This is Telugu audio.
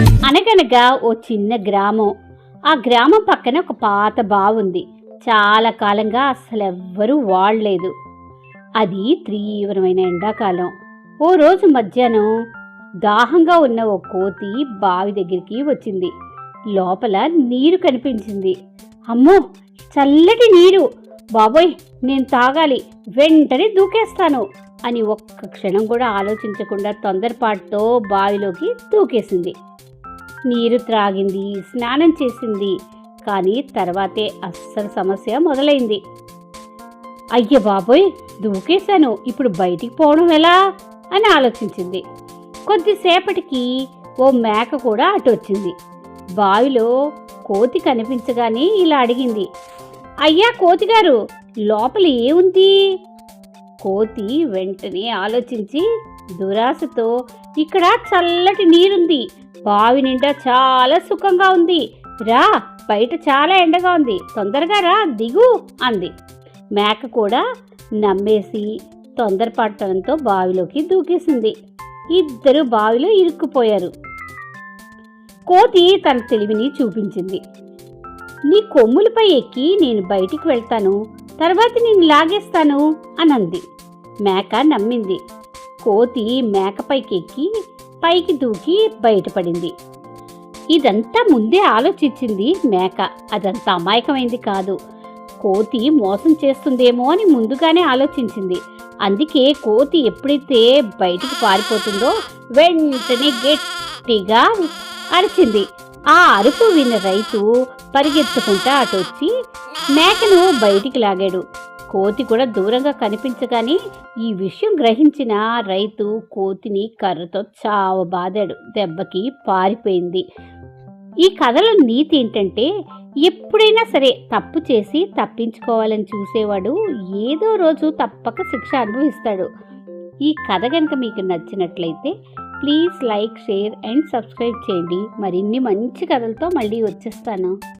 అనగనగా ఓ చిన్న గ్రామం. ఆ గ్రామం పక్కన ఒక పాత బావుంది. చాలా కాలంగా అసలు ఎవ్వరూ వాడలేదు. అది తీవ్రమైన ఎండాకాలం. ఓ రోజు మధ్యాహ్నం దాహంగా ఉన్న ఓ కోతి బావి దగ్గరికి వచ్చింది. లోపల నీరు కనిపించింది. అమ్మో! చల్లటి నీరు! బాబోయ్! నేను తాగాలి. వెంటనే దూకేస్తాను. అని ఒక్క క్షణం కూడా ఆలోచించకుండా తొందరపాటుతో బావిలోకి దూకేసింది. నీరు త్రాగింది స్నానం చేసింది కానీ తర్వాతే అస్సలు సమస్య మొదలైంది. అయ్య బాబోయ్! దూకేశాను. ఇప్పుడు బయటికి పోవడం ఎలా? అని ఆలోచించింది. కొద్దిసేపటికి ఓ మేక కూడా అటు వచ్చింది బావిలో కోతి కనిపించగానే ఇలా అడిగింది. అయ్యా కోతిగారు లోపల ఏముంది? కోతి వెంటనే ఆలోచించి దురాశతో ఇక్కడ చల్లటి నీరుంది. బావి నిండా చాలా సుఖంగా ఉంది. రా బయట చాలా ఎండగా ఉంది. తొందరగా రా దిగు అంది. మేక కూడా నమ్మేసి తొందరపడటంతో బావిలోకి దూకేసింది. ఇద్దరు బావిలో ఇరుక్కుపోయారు. కోతి తన తెలివిని చూపించింది. నీ కొమ్ములపై ఎక్కి నేను బయటికి వెళ్తాను. తర్వాత నేను లాగేస్తాను అనంది. మేక నమ్మింది. కోతి మేకపైకి ఎక్కి పైకి దూకి బయటపడింది. ఇదంతా ముందే ఆలోచించింది మేక. అదంతా అమాయకమైంది కాదు. కోతి మోసం చేస్తుందేమో అని ముందుగానే ఆలోచించింది. అందుకే కోతి ఎప్పుడైతే బయటికి పారిపోతుందో వెంటనే గట్టిగా అరిచింది. ఆ అరుపు విన్న రైతు పరిగెత్తుకుంటా అటు వచ్చి మేకను బయటికి లాగాడు. కోతి కూడా దూరంగా కనిపించగానే ఈ విషయం గ్రహించిన రైతు కోతిని కర్రతో చావబాదాడు దెబ్బకి పారిపోయింది. ఈ కథలో నీతి ఏంటంటే ఎప్పుడైనా సరే తప్పు చేసి తప్పించుకోవాలని చూసేవాడు ఏదో రోజు తప్పక శిక్ష అనుభవిస్తాడు. ఈ కథ కనుక మీకు నచ్చినట్లయితే please like share and subscribe చేయండి. మరిన్ని మంచి కథలతో మళ్ళీ వచ్చేస్తాను.